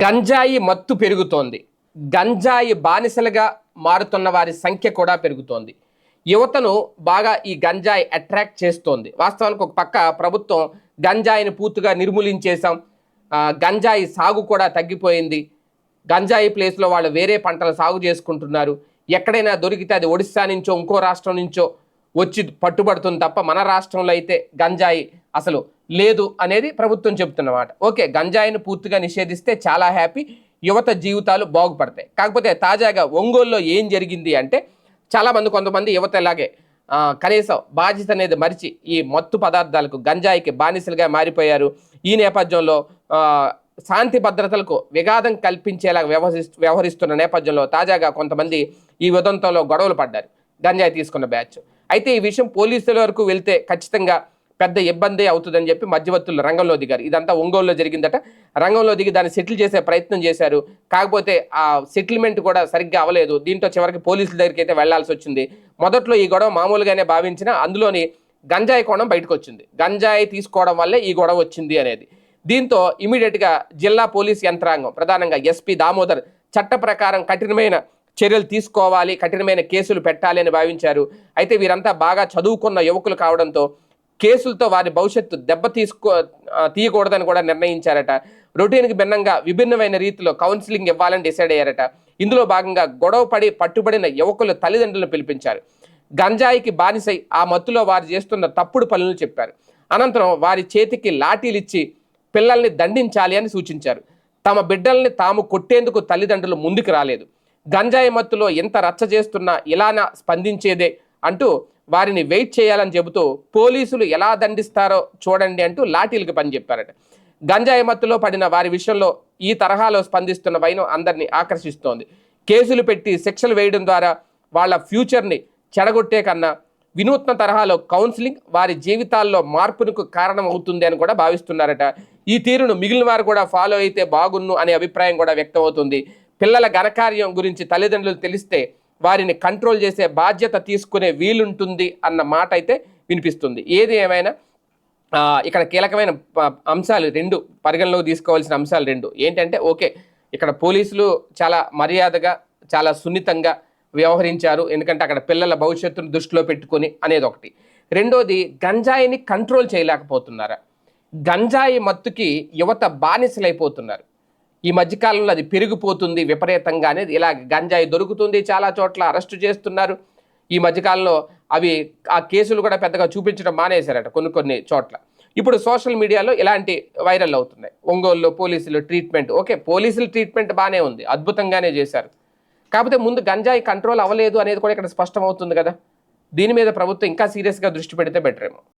గంజాయి మత్తు పెరుగుతోంది. గంజాయి బానిసలుగా మారుతున్న వారి సంఖ్య కూడా పెరుగుతోంది. యువతను బాగా ఈ గంజాయి అట్రాక్ట్ చేస్తోంది. వాస్తవానికి ఒక పక్క ప్రభుత్వం గంజాయిని పూర్తిగా నిర్మూలించేశాం. గంజాయి సాగు కూడా తగ్గిపోయింది. గంజాయి ప్లేస్లో వాళ్ళు వేరే పంటలు సాగు చేసుకుంటున్నారు. ఎక్కడైనా దొరికితే అది ఒడిస్సా నుంచో ఇంకో రాష్ట్రం నుంచో వచ్చి పట్టుబడుతుంది తప్ప మన రాష్ట్రంలో అయితే గంజాయి అసలు లేదు అనేది ప్రభుత్వం చెబుతున్నమాట. ఓకే గంజాయిని పూర్తిగా నిషేధిస్తే చాలా హ్యాపీ యువత జీవితాలు బాగుపడతాయి. కాకపోతే తాజాగా ఒంగోలులో ఏం జరిగింది అంటే చాలామంది కొంతమంది యువత ఇలాగే కనీసం బాధ్యత అనేది మరిచి ఈ మత్తు పదార్థాలకు గంజాయికి బానిసలుగా మారిపోయారు. ఈ నేపథ్యంలో శాంతి భద్రతలకు విఘాతం కల్పించేలా వ్యవహరిస్తు వ్యవహరిస్తున్న నేపథ్యంలో తాజాగా కొంతమంది ఈ ఉదంతంలో గొడవలు పడ్డారు. గంజాయి తీసుకున్న బ్యాచ్. అయితే ఈ విషయం పోలీసుల వరకు వెళ్తే ఖచ్చితంగా పెద్ద ఇబ్బంది అవుతుందని చెప్పి మధ్యవర్తులు రంగంలో దిగారు. ఇదంతా ఒంగోలులో జరిగిందట. రంగంలో దిగి దాన్ని సెటిల్ చేసే ప్రయత్నం చేశారు. కాకపోతే ఆ సెటిల్మెంట్ కూడా సరిగ్గా అవ్వలేదు. దీంతో చివరికి పోలీసుల దగ్గరికి అయితే వెళ్ళాల్సి వచ్చింది. మొదట్లో ఈ గొడవ మామూలుగానే భావించిన అందులోని గంజాయి కోణం బయటకు వచ్చింది. గంజాయి తీసుకోవడం వల్లే ఈ గొడవ వచ్చింది అనేది. దీంతో ఇమీడియట్గా జిల్లా పోలీస్ యంత్రాంగం ప్రధానంగా ఎస్పీ దామోదర్ చట్ట ప్రకారం కఠినమైన చర్యలు తీసుకోవాలి కఠినమైన కేసులు పెట్టాలి అని భావించారు. అయితే వీరంతా బాగా చదువుకున్న యువకులు కావడంతో కేసులతో వారి భవిష్యత్తు దెబ్బ తీసుకో తీయకూడదని కూడా నిర్ణయించారట. రొటీన్కి భిన్నంగా విభిన్నమైన రీతిలో కౌన్సిలింగ్ ఇవ్వాలని డిసైడ్ అయ్యారట. ఇందులో భాగంగా గొడవ పడి పట్టుబడిన యువకులు తల్లిదండ్రులను పిలిపించారు. గంజాయికి బానిసై ఆ మత్తులో వారు చేస్తున్న తప్పుడు పనులు చెప్పారు. అనంతరం వారి చేతికి లాఠీలు ఇచ్చి పిల్లల్ని దండించాలి అని సూచించారు. తమ బిడ్డల్ని తాము కొట్టేందుకు తల్లిదండ్రులు ముందుకు రాలేదు. గంజాయి మత్తులో ఎంత రచ్చ చేస్తున్నా ఇలానా స్పందించేదే అంటూ వారిని వెయిట్ చేయాలని చెబుతూ పోలీసులు ఎలా దండిస్తారో చూడండి అంటూ లాఠీలకు పని చెప్పారట గంజాయి మత్తులో పడిన వారి విషయంలో ఈ తరహాలో స్పందిస్తున్న వైనం అందరినీ ఆకర్షిస్తోంది. కేసులు పెట్టి శిక్షలు వేయడం ద్వారా వాళ్ళ ఫ్యూచర్ని చెడగొట్టే కన్నా వినూత్న తరహాలో కౌన్సిలింగ్ వారి జీవితాల్లో మార్పునకు కారణం అవుతుంది అని కూడా భావిస్తున్నారట. ఈ తీరును మిగిలిన వారు కూడా ఫాలో అయితే బాగున్ను అనే అభిప్రాయం కూడా వ్యక్తమవుతుంది. పిల్లల ఘనకార్యం గురించి తల్లిదండ్రులు తెలిస్తే వారిని కంట్రోల్ చేసే బాధ్యత తీసుకునే వీలుంటుంది అన్న మాట అయితే వినిపిస్తుంది. ఏది ఏమైనా ఇక్కడ కీలకమైన ప- అంశాలు రెండు పరిగణలోకి తీసుకోవాల్సిన అంశాలు రెండు. ఏంటంటే ఓకే ఇక్కడ పోలీసులు చాలా మర్యాదగా చాలా సున్నితంగా వ్యవహరించారు. ఎందుకంటే అక్కడ పిల్లల భవిష్యత్తును దృష్టిలో పెట్టుకొని అనేది ఒకటి. రెండోది గంజాయిని కంట్రోల్ చేయలేకపోతున్నారా? గంజాయి మత్తుకి యువత బానిసలైపోతున్నారు. ఈ మధ్యకాలంలో అది పెరిగిపోతుంది విపరీతంగా అనేది ఇలా గంజాయి దొరుకుతుంది చాలా చోట్ల అరెస్టు చేస్తున్నారు. ఈ మధ్యకాలంలో అవి ఆ కేసులు కూడా పెద్దగా చూపించడం మానేశారట కొన్ని కొన్ని చోట్ల. ఇప్పుడు సోషల్ మీడియాలో ఇలాంటి వైరల్ అవుతున్నాయి. ఒంగోలులో పోలీసులు ట్రీట్మెంట్ ఓకే పోలీసుల ట్రీట్మెంట్ బాగానే ఉంది అద్భుతంగానే చేశారు. కాకపోతే ముందు గంజాయి కంట్రోల్ అవ్వలేదు అనేది కూడా ఇక్కడ స్పష్టం అవుతుంది కదా. దీని మీద ప్రభుత్వం ఇంకా సీరియస్గా దృష్టి పెడితే బెటర్ ఏమో